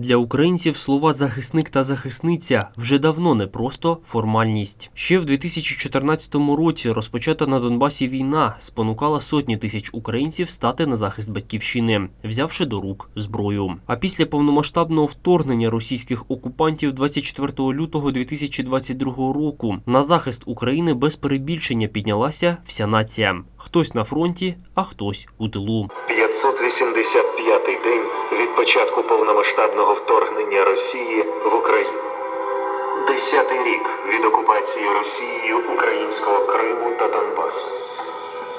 Для українців слова захисник та захисниця вже давно не просто формальність. Ще в 2014 році розпочата на Донбасі війна спонукала сотні тисяч українців стати на захист батьківщини, взявши до рук зброю. А після повномасштабного вторгнення російських окупантів 24 лютого 2022 року на захист України без перебільшення піднялася вся нація. Хтось на фронті, а хтось у тилу. 585-й день від початку повномасштабного вторгнення Росії в Україну. Десятий рік від окупації Росією українського Криму та Донбасу.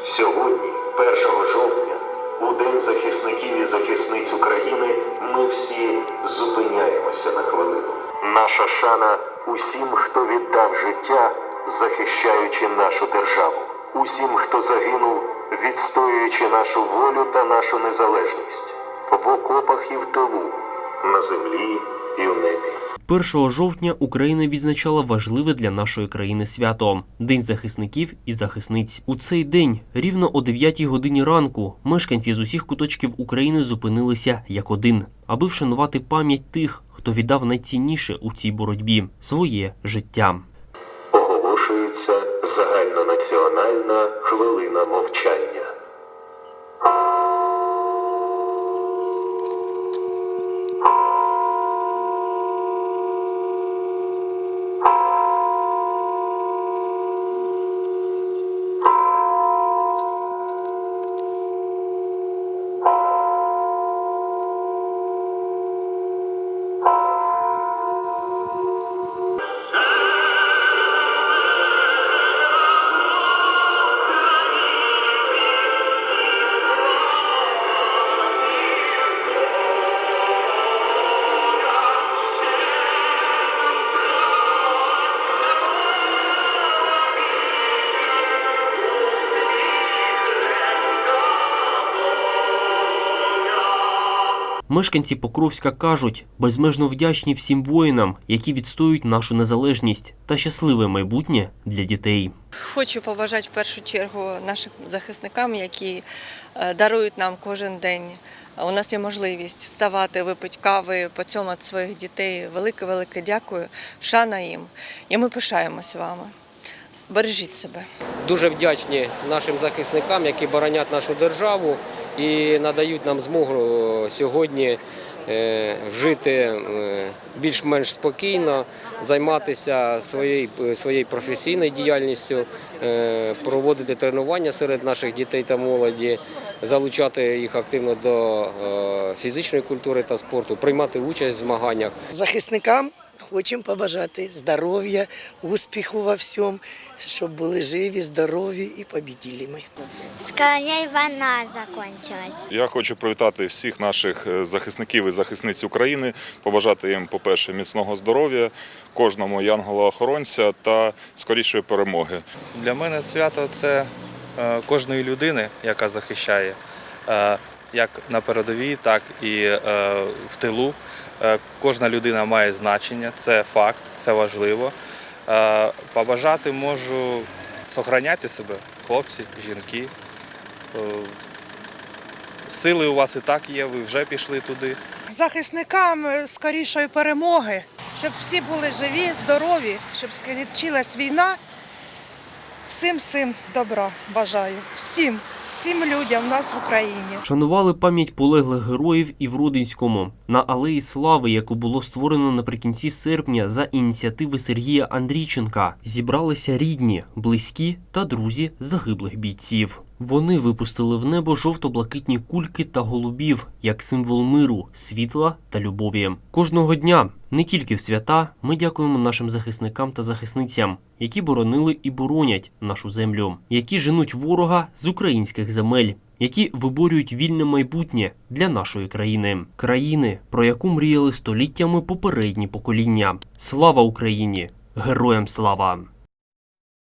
Сьогодні, 1 жовтня, у День захисників і захисниць України, ми всі зупиняємося на хвилину. Наша шана усім, хто віддав життя, захищаючи нашу державу, усім, хто загинув, відстоюючи нашу волю та нашу незалежність в окопах і в тилу, на землі і в небі. 1 жовтня Україна відзначала важливе для нашої країни свято День захисників і захисниць. У цей день, рівно о 9 годині ранку, мешканці з усіх куточків України зупинилися як один, аби вшанувати пам'ять тих, хто віддав найцінніше у цій боротьбі своє життя. Оголошується загальнонаціональна хвилина мовчання. Мешканці Покровська кажуть, безмежно вдячні всім воїнам, які відстоюють нашу незалежність та щасливе майбутнє для дітей. Хочу побажати в першу чергу нашим захисникам, які е, дарують нам кожен день. У нас є можливість вставати, випити кави, поцьомати своїх дітей. Велике, велике дякую, шана їм. І ми пишаємося вами. Бережіть себе. Дуже вдячні нашим захисникам, які боронять нашу державу і надають нам змогу е, сьогодні е, жити е, більш-менш спокійно, займатися своєю, професійною діяльністю, проводити тренування серед наших дітей та молоді, залучати їх активно до фізичної культури та спорту, приймати участь в змаганнях. Захисникам хочемо побажати здоров'я, успіху во всьому, щоб були живі, здорові і побіділі ми. Скорее война закончилась. Я хочу привітати всіх наших е, захисників і захисниць України, побажати їм, по-перше, міцного здоров'я, кожному янгола-охоронця та скорішої перемоги. Для мене свято це е, кожної людини, яка захищає, е, як на передовій, так і е, в тилу. Е, Кожна людина має значення, це факт, це важливо. Е, Побажати можу сохраняти себе, хлопці, жінки. Сили у вас і так є, ви вже пішли туди. захисникам скорішої перемоги, щоб всі були живі, здорові, щоб скінчилась війна. Всім всім добра бажаю. Всім, всім людям в нас в Україні. Шанували пам'ять полеглих героїв і в Родинському на алеї Слави, яку було створено наприкінці серпня за ініціативи Сергія Андрійченка. Зібралися рідні, близькі та друзі загиблих бійців. Вони випустили в небо жовто-блакитні кульки та голубів як символ миру, світла та любові. Кожного дня, не тільки в свята, ми дякуємо нашим захисникам та захисницям, які боронили і боронять нашу землю, які женуть ворога з українських земель. Які виборюють вільне майбутнє для нашої країни, країни, про яку мріяли століттями попередні покоління. Слава Україні! Героям слава!